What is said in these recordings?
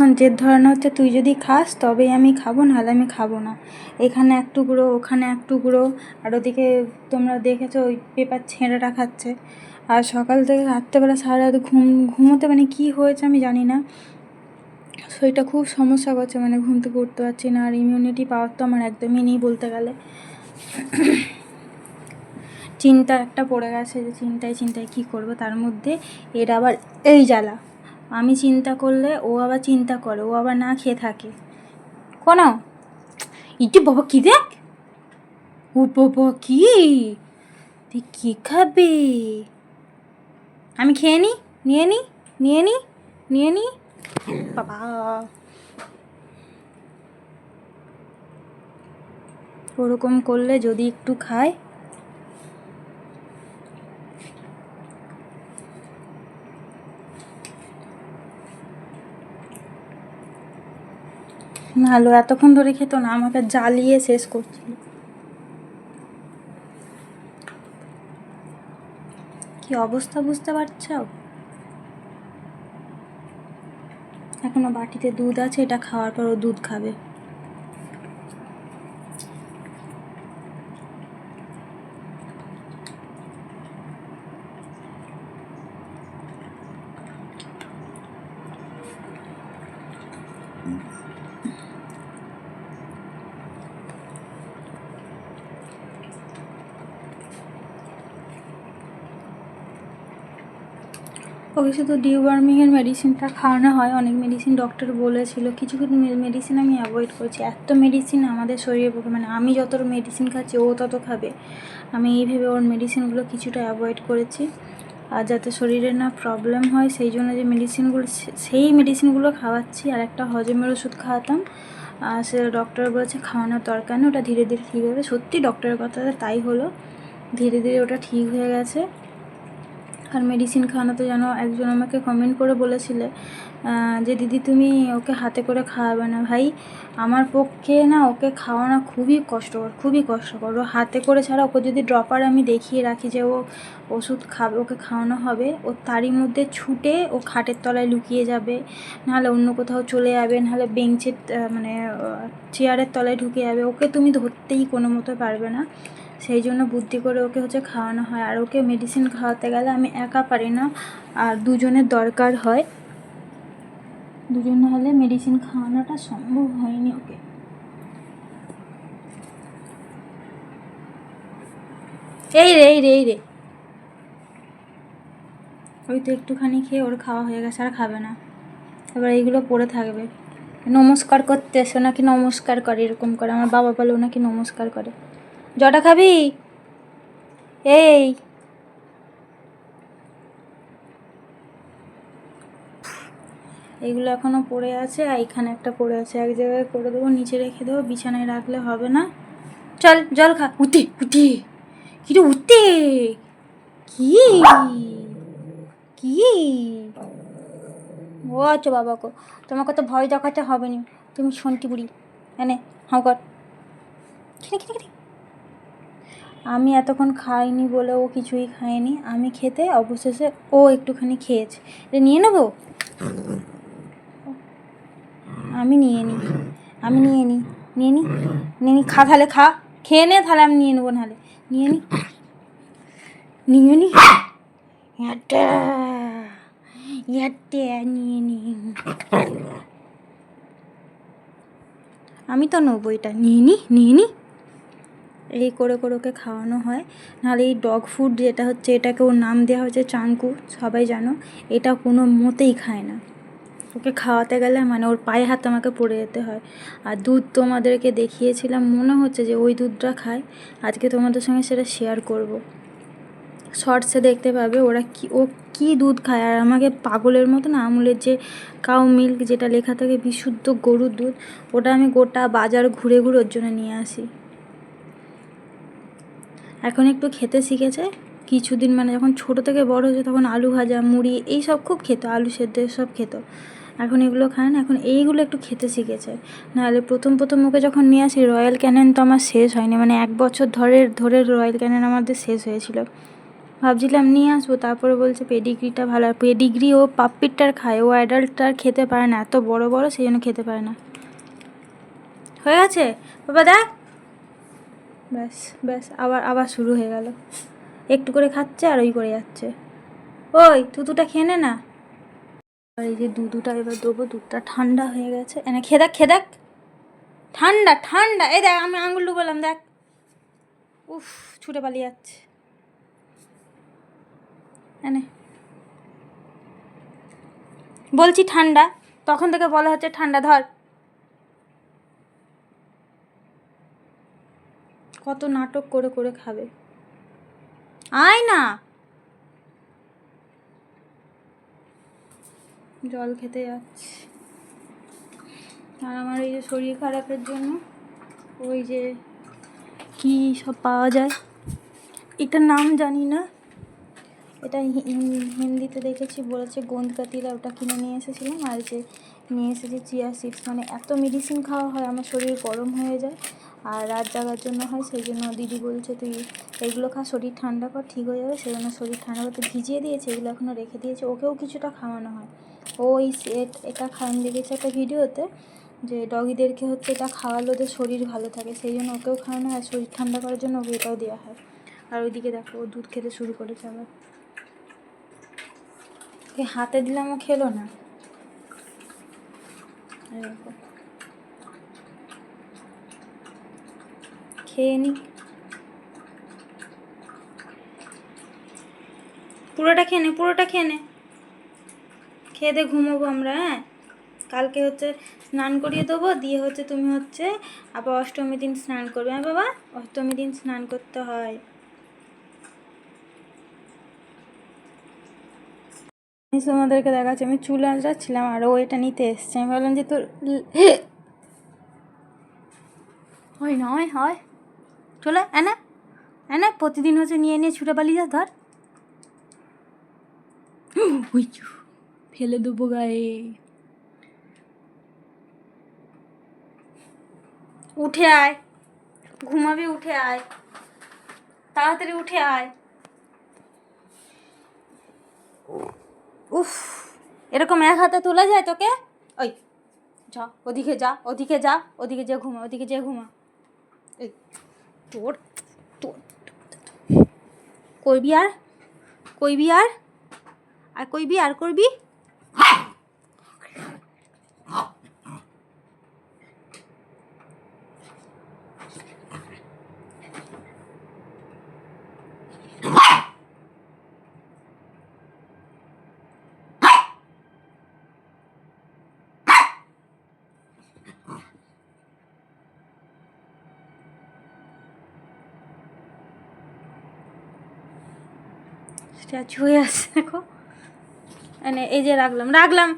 এখন জেদ ধরানো হচ্ছে তুই যদি খাস তবেই আমি খাব, নাহলে আমি খাব না। এখানে এক টুকরো, ওখানে এক টুকরো, আর ওদিকে তোমরা দেখেছ ওই পেপার ছেঁড়াটা খাচ্ছে আর সকাল থেকে রাত্রেবেলা সারা রাত ঘুম, ঘুমোতে মানে কী হয়েছে আমি জানি না। শরীরটা খুব সমস্যা করছে মানে ঘুম থেকে উঠতে পারছি না, আর ইমিউনিটি পাওয়ার তো আমার একদমই নেই বলতে গেলে। চিন্তা একটা পড়ে গেছে যে চিন্তায় চিন্তায় কী করব, তার মধ্যে এর আবার এই জ্বালা। আমি চিন্তা করলে ও আবার চিন্তা করে, ও আবার না খেয়ে থাকে। কোনো? ইটি বাবা কি দেখ? ও বাবা কি? তুই কী খাবে? আমি খেয়ে নি, নিয়ে নি নিয়ে নি নিয়ে নি। বাবা। ওরকম করলে যদি একটু খায় ভালো, এতক্ষণ ধরে খেত না, আমাকে জ্বালিয়ে শেষ করছিল। কি অবস্থা বুঝতে পারছ? এখনও বাটিতে দুধ আছে, এটা খাওয়ার পর ও দুধ খাবে। ওকে শুধু ডিওয়ার্মিংয়ের মেডিসিনটা খাওয়ানো হয়। অনেক মেডিসিন ডক্টর বলেছিল, কিছু কিছু মেডিসিন আমি অ্যাভয়েড করছি। এত মেডিসিন আমাদের শরীরের পক্ষে মানে আমি যত মেডিসিন খাচ্ছি, ও তত খাবে। আমি এই ভেবে ওর মেডিসিনগুলো কিছুটা অ্যাভয়েড করেছি। আর যাতে শরীরে না প্রবলেম হয়, সেই জন্য যে মেডিসিনগুলো সেই মেডিসিনগুলো খাওয়াচ্ছি। আর একটা হজমের ওষুধ খাওয়াতাম। আর সে ডক্টর বলেছে, খাওয়ানোর দরকার নেই, ওটা ধীরে ধীরে ঠিক হবে। সত্যি ডক্টরের কথাটা তাই হলো। ধীরে ধীরে ওটা ঠিক হয়ে গেছে। আর মেডিসিন খাওয়ানোতে যেন একজন আমাকে কমেন্ট করে বলেছিলে। যে দিদি তুমি ওকে হাতে করে খাওয়াবে না ভাই, আমার পক্ষে না ওকে খাওয়ানো খুবই কষ্টকর খুবই কষ্টকর। ও হাতে করে ছাড়া ওকে যদি ড্রপার আমি দেখিয়ে রাখি যে ও ওষুধ খাবে, ওকে খাওয়ানো হবে, ও তারই মধ্যে ছুটে ও খাটের তলায় লুকিয়ে যাবে, নাহলে অন্য কোথাও চলে যাবে, নাহলে বেঞ্চের মানে চেয়ারের তলায় ঢুকে যাবে। ওকে তুমি ধরতেই কোনো মতো পারবে না। সেই জন্য বুদ্ধি করে ওকে হচ্ছে খাওয়ানো হয়। আর ওকে মেডিসিন খাওয়াতে গেলে আমি একা পারি না, আর দুজনের দরকার হয়। দুজন না হলে মেডিসিন খাওয়ানোটা সম্ভব হয়নি ওকে। এই রে এই রে এই রে। ওই তো একটুখানি খেয়ে ওর খাওয়া হয়ে গেছে, আর খাবে না। এবার এইগুলো পড়ে থাকবে। নমস্কার করতে এসো নাকি নমস্কার করে, এরকম করে। আমার বাবা বলে ও নাকি নমস্কার করে। জটা খাবি? এই। এইগুলো এখনও পড়ে আছে আর এখানে একটা পড়ে আছে। এক জায়গায় করে দেবো, নিচে রেখে দেবো, বিছানায় রাখলে হবে না। চল, জল খা। উঠে উঠে। কিরে উঠে? কি? কি? ও আচ্ছা বাবা কো তোমাকে তো ভয় দেখাতে হবে না। তুমি শন্তি বুড়ি। এনে হাও কর। আমি এতক্ষণ খাইনি বলে ও কিছুই খায়নি। আমি খেতে অবশেষে ও একটুখানি খেয়েছে। নিয়ে নেব? আমি নিয়ে নিই আমি নিয়ে নিই নিয়ে নিই নিয়ে নিই খা তাহলে, খা। খেয়ে নে তাহলে আমি নিয়ে নেব নাহলে। নিয়ে নিই নিয়ে নি? এটা এটা নিয়ে আমি তো নেব এটা। নিয়ে নি? নিয়ে নি? এই করে করে ওকে খাওয়ানো হয়। নাহলে এই ডগ ফুড যেটা হচ্ছে এটাকে ওর নাম দেওয়া হয়েছে চাঙ্কু সবাই জানো, এটা কোনো মতেই খায় না। ওকে খাওয়াতে গেলে মানে ওর পায়ে হাত আমাকে পড়ে যেতে হয়। আর দুধ তোমাদেরকে দেখিয়েছিলাম, মনে হচ্ছে যে ওই দুধটা খায়। আজকে তোমাদের সঙ্গে সেটা শেয়ার করব। শর্টসে দেখতে পাবে ওরা কি, ও কি দুধ খায়। আর আমাকে পাগলের মতো না, আমুলের যে কাউ মিল্ক যেটা লেখা থাকে, বিশুদ্ধ গরুর দুধ, ওটা আমি গোটা বাজার ঘুরে ঘুরে ওর জন্য নিয়ে আসি। এখন একটু খেতে শিখেছে। কিছুদিন মানে যখন ছোটো থেকে বড় হয়েছে, তখন আলু ভাজা, মুড়ি এই সব খুব খেত, আলু সেদ্ধ সব খেত। এখন এগুলো খায় না, এখন এইগুলো একটু খেতে শিখেছে। নাহলে প্রথম প্রথম ওকে যখন নিয়ে আসি রয়্যাল ক্যানেন তো আমার শেষ হয়নি মানে এক বছর ধরে ধরে রয়্যাল ক্যানেন আমাদের শেষ হয়েছিল। ভাবছিলাম নিয়ে আসব, তারপরে বলছে পেডিগ্রিটা ভালো আর পেডিগ্রি ও পাপ্পিরটার খায়, ও অ্যাডাল্টটার খেতে পারে না, এত বড় বড়, সেই জন্য খেতে পারে না। হয়ে গেছে? বাবা দেখ। ব্যাস ব্যাস, আবার আবার শুরু হয়ে গেল। একটু করে খাচ্ছে আর ওই করে যাচ্ছে। ওই তুতুটা খেয়ে নে না। এই যে দুধটা এবার দেবো, দুধটা ঠান্ডা হয়ে গেছে। এনে খেয়ে দেখ ঠান্ডা ঠান্ডা। এই দেখ, আমি আঙুল ডুবলাম, দেখ। উফ, ছুটে পালিয়ে যাচ্ছে। এনে। বলছি ঠান্ডা। তখন থেকে বলা হচ্ছে ঠান্ডা, ধর। কত নাটক করে করে খাবে। আয় না। জল খেতে যাচ্ছে। আর আমার এই যে শরীর খারাপের জন্য ওই যে কি সব পাওয়া যায়, এটার নাম জানি না। এটা হিন্দিতে দেখেছি, বলেছে গোন্দ কাতিরা ওটা কিনে নিয়ে এসেছিলাম। আর যে, নিয়ে এসেছি চিয়া সিডস মানে এত মেডিসিন খাওয়া হয়, আমার শরীর গরম হয়ে যায়। আর রাত জাগার জন্য হয়, সেই জন্য দিদি বলছে, তুই এগুলো খা, শরীর ঠান্ডা কর, ঠিক হয়ে যাবে, সেই জন্য শরীর ঠান্ডা করতে ভিজিয়ে দিয়েছে, এগুলো এখনও রেখে দিয়েছে। ওকেও কিছুটা খাওয়ানো হয়। ও এই এটা খাওয়ান দেখেছে একটা ভিডিওতে, যে ডগিদেরকে হচ্ছে এটা খাওয়ালে ওদের শরীর ভালো থাকে, সেই জন্য ওকেও খাওয়ানো হয় শরীর ঠান্ডা করার জন্য ওকে এটাও দেওয়া হয়। আর ওইদিকে দেখো, ও দুধ খেতে শুরু করেছে আবার। ওকে হাতে দিলাম, ও খেলো না। এই খেয়ে নি। পুরোটা খেয়ে নে, পুরোটা খেয়ে নে। খেয়ে দিয়ে ঘুমোবো আমরা হ্যাঁ? কালকে হচ্ছে স্নান করিয়ে দেবো, দিয়ে হচ্ছে তুমি হচ্ছে আবার অষ্টমী দিন স্নান করবে। হ্যাঁ বাবা? অষ্টমী দিন স্নান করতে হয়। তোমাদেরকে দেখাচ্ছি, আমি চুল আঁচড়াচ্ছিলাম, আর ও এটা নিতে এসছে। আমি ভাবলাম যে তোর হয় না হয় হয়। চলে এনে এনে প্রতিদিন হচ্ছে নিয়ে নিয়ে ছুটে পালিয়ে যা ধর। ফেলে দেবো গায়ে। উঠে আয় ঘুমাবি উঠে আয় তাড়াতাড়ি উঠে আয়। উফ এরকম এক হাতে তোলা যায় তোকে? ওই যা ওদিকে যা ওদিকে যা ওদিকে যে ঘুমা ওদিকে যে ঘুমা। এই তোর তোর করবি আর? কইবি আর? আর কইবি আর করবি? স্ট্যাচু হয়ে আসছে দেখো। মানে এই যে রাখলাম রাখলাম।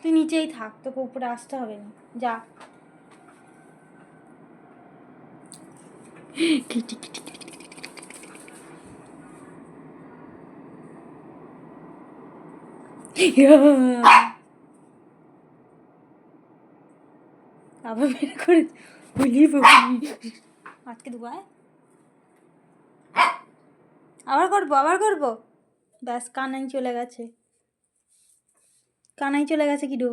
তুই নিচেই থাক, তোকে উপরে আসতে হবে না। যা। আবার বের করে আজকে দুবাই আবার করব আবার করব? ব্যাস, কানাই চলে গেছে। কানাই চলে গেছে কি ডো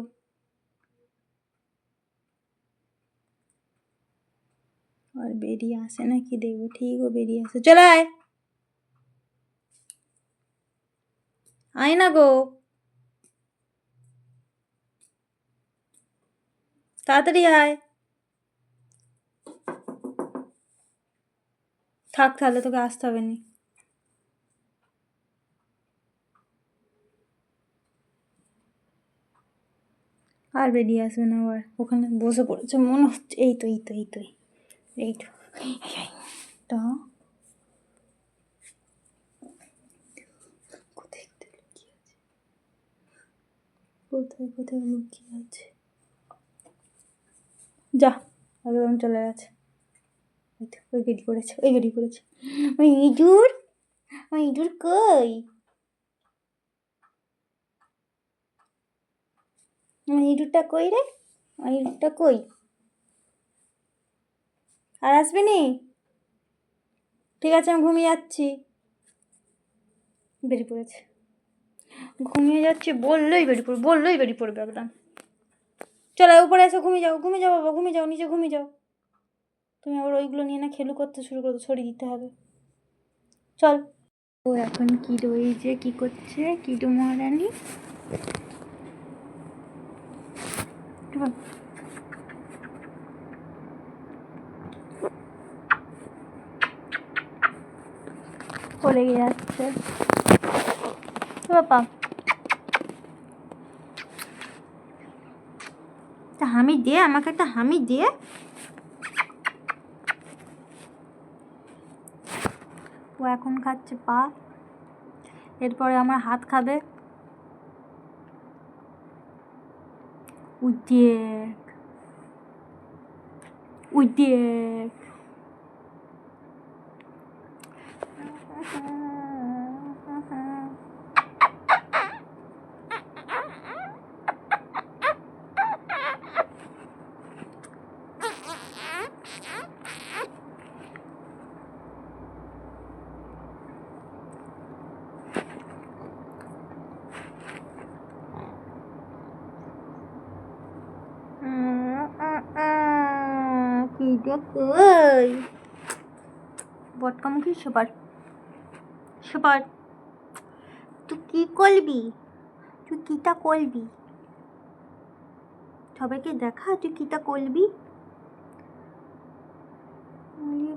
আর বেরিয়ে আসে না কি দেখব ঠিক ও বেরিয়ে আসে। চলে আয়। আয় না গো। তাড়াতাড়ি আয়। থাক, তাহলে তোকে আসতে হবে না। আর বেরিয়ে আসবে না আবার। ওখানে বসে পড়েছে। মনে হচ্ছে, এই তো এই তো এই তো এই তো কোথায় কোথায় লুকিয়ে আছে? কোথায় কোথায় লুকিয়ে আছে? যা, একদম চলে গেছে। ওই তো করেছে ওই গেডি করেছে ওই ইঁদুর ওই ইঁদুর কই? ইঁদুরটা কই রে? ইঁদুরটা কই? আর আসবি নি? ঠিক আছে, আমি ঘুমিয়ে যাচ্ছি। বেরিয়ে পড়েছে। ঘুমিয়ে যাচ্ছে বললেই বেরিয়ে পড়বে, বললেই বেরিয়ে পড়বে একদম। চলো, উপরে এসো, ঘুমিয়ে যাও ঘুমিয়ে যাও বাবা, ঘুমিয়ে যাও, নিচে ঘুমিয়ে যাও। তুমি আবার ওইগুলো নিয়ে না খেলু করতে শুরু করো, ছড়িয়ে দিতে হবে। চল। ও এখন কি রয়েছে কি করছে, কিডো মহারানী। পড়ে যাচ্ছে। বাবা। একটা হামি দে, আমাকে একটা হামি দে। ও এখন খাচ্ছে পা। এরপরে আমার হাত খাবে। উদ্বেগ উদ্বেগ। কই বটকামুখী সবার সবার তুই কি করবি? তুই কিটা করবি? সবাইকে দেখা, তুই কিটা করবি?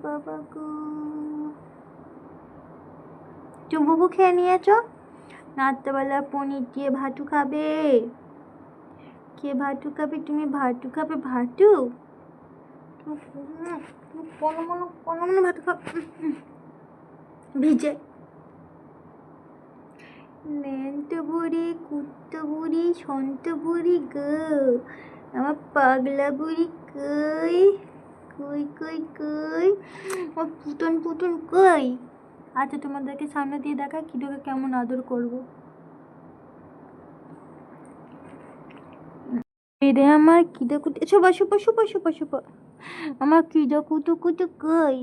বাবা গো। চুবুকু খেয়ে নিয়েছো? রাত্রেবেলা পনির দিয়ে ভাতু খাবে। কে ভাতু খাবে? তুমি ভাতু খাবে, ভাতু? কোনো মনো ভিজে। ন্যান্ত বুড়ি, কুত্ত বুড়ি, সন্ত বুড়ি গো। আমার পাগলা বুড়ি কই? কই কই কই? আমার পুতন পুতন কই? আচ্ছা তোমাদেরকে সামনে দিয়ে দেখা কিডোকে কেমন আদর করব। রে আমার কিদো কুতু শোভা শোভা শোভা শোভা শোভা আমার কিদো কুতু কুতু কই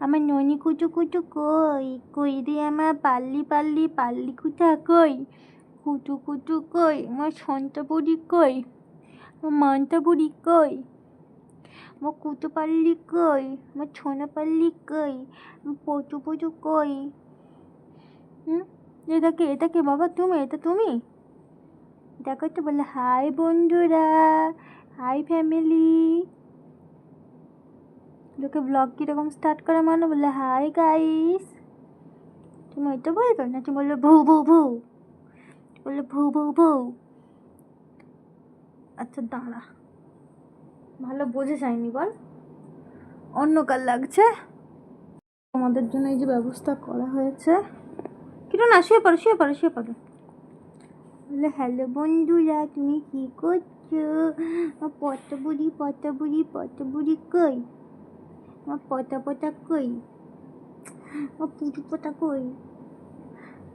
আমার ননি কুতু কুতু কই কই রে আমার পাল্লি পাল্লি পাল্লি কুতা কই কুতু কুতু কই আমার সন্তা বুড়ি কই আমার মান্তা বুড়ি কই আমার কুতু পাল্লি কই আমার ছোনা পাল্লি কই আমার পচু পচু কই হুম এটাকে এটাকে বাবা তুমি এটা তুমি দেখো তো বলে হাই বন্ধুরা হাই ফ্যামিলি লোকে ব্লগ কীরকম স্টার্ট করে মানে বলে হাই গাইস তুমি ওইটা বলবে না, তুমি বললে, ভৌ ভৌ ভৌ। বললে, ভৌ ভৌ ভৌ। আচ্ছা দাঁড়া। ভালো বোঝে যায়নি বল। অন্য কার লাগছে। আমাদের জন্য এই যে ব্যবস্থা করা হয়েছে। কিন্তু না শুয়ে পড়ো শুয়ে পড়ো শুয়ে পড়ো। বলে হ্যালো বন্ধুরা তুমি কি করছ? আমার পটা বুড়ি পটা বুড়ি পটা বুড়ি কই? আমার পটা পটা কই আমার পুটু পোটা কই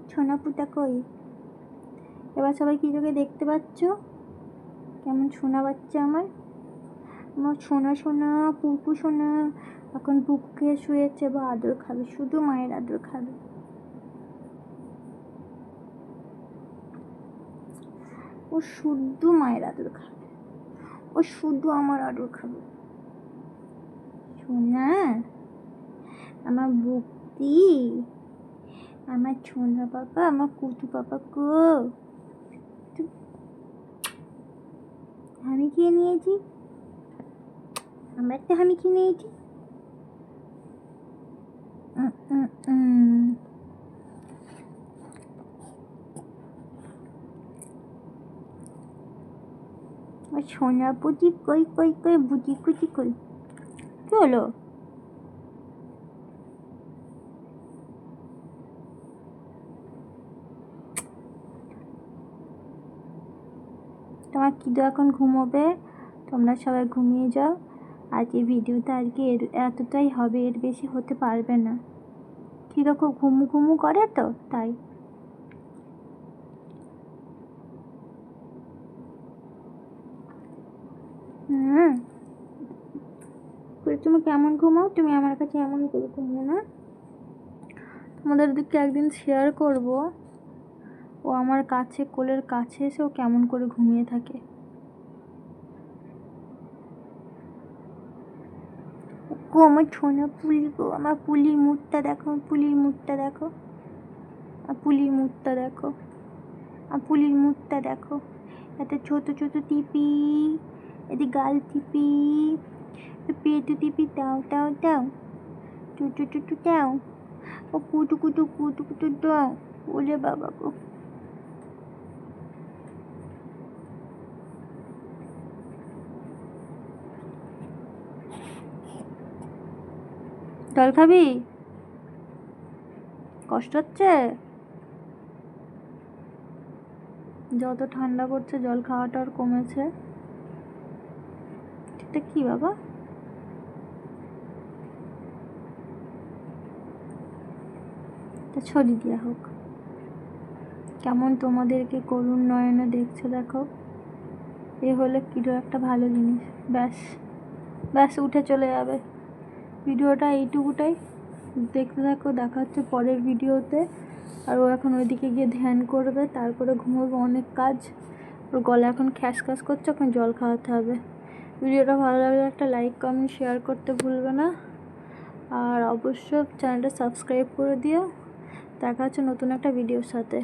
ছোনা পুটা কই এবার সবাই কি চোখে দেখতে পাচ্ছ? কেমন সোনা বাচ্চা আমার? আমার সোনা সোনা পুকু সোনা। এখন বুক শুয়েছে, বা আদর খাবে, শুধু মায়ের আদর খাবে। ও শুদ্ধ মায়ের আদর খাবে। ও শুধু আমার আদর খাবে। সোনা আমার বুকটি, আমার ছোনা পাপা, আমার কুতু পাপা কো আমি খেয়ে নিয়েছি। আমরা একটা আমি খেয়ে নিয়েছি। সোনা পুটি কই কই কই বুটি কুটি কই। কি হলো তোমার কিদু এখন ঘুমোবে? তোমরা সবাই ঘুমিয়ে যাও। আজকে ভিডিওটা কি এর এতটাই হবে, এর বেশি হতে পারবে না। কীরকম ঘুমু ঘুমু করে তো, তাই হুম তো তুমি কেমন ঘুমাও? তুমি আমার কাছে এমন করে ঘুমো না। তোমাদেরকে একদিন শেয়ার করব। ও আমার কাছে, কোলের কাছে এসে ও কেমন করে ঘুমিয়ে থাকে। গো আমার ছোনা পুলি গো, আমার পুলির মুখটা দেখো পুলির মুখটা দেখো। আর পুলির মুখটা দেখো। আর পুলির মুখটা দেখো। এত ছোট ছোট টিপি, এতে গাল টিপি। পেটু টিপি দাও দাও দাও টুটু টুটু দাও ও কুটু কুটু কুটু কুটু দাও ওলে বাবা গো জল খাবি? কষ্ট হচ্ছে? যত ঠান্ডা পড়ছে, জল খাওয়াটা আর কমেছে। এটা কি বাবা? তা ছড়ি দেওয়া হোক। কেমন তোমাদেরকে করুণ নয়নে দেখছে দেখো? এ হলে কিরো একটা ভালো জিনিস। ব্যাস। ব্যাস, উঠে চলে যাবে। ভিডিওটা এইটুকুটাই। দেখতে থাকো, দেখা হচ্ছে পরের ভিডিওতে। আর ও এখন ওইদিকে গিয়ে ধ্যান করবে, তারপরে ঘুমোবে অনেক কাজ। ওর গলা এখন খ্যাস খ্যাস করছে ওখানে জল খাওয়াতে হবে। ভিডিওটা ভালো লাগলে একটা লাইক, কমেন্ট, শেয়ার করতে ভুলবে না। আর অবশ্য চ্যানেলটা সাবস্ক্রাইব করে দিও। দেখা হচ্ছে নতুন একটা ভিডিওর সাথে।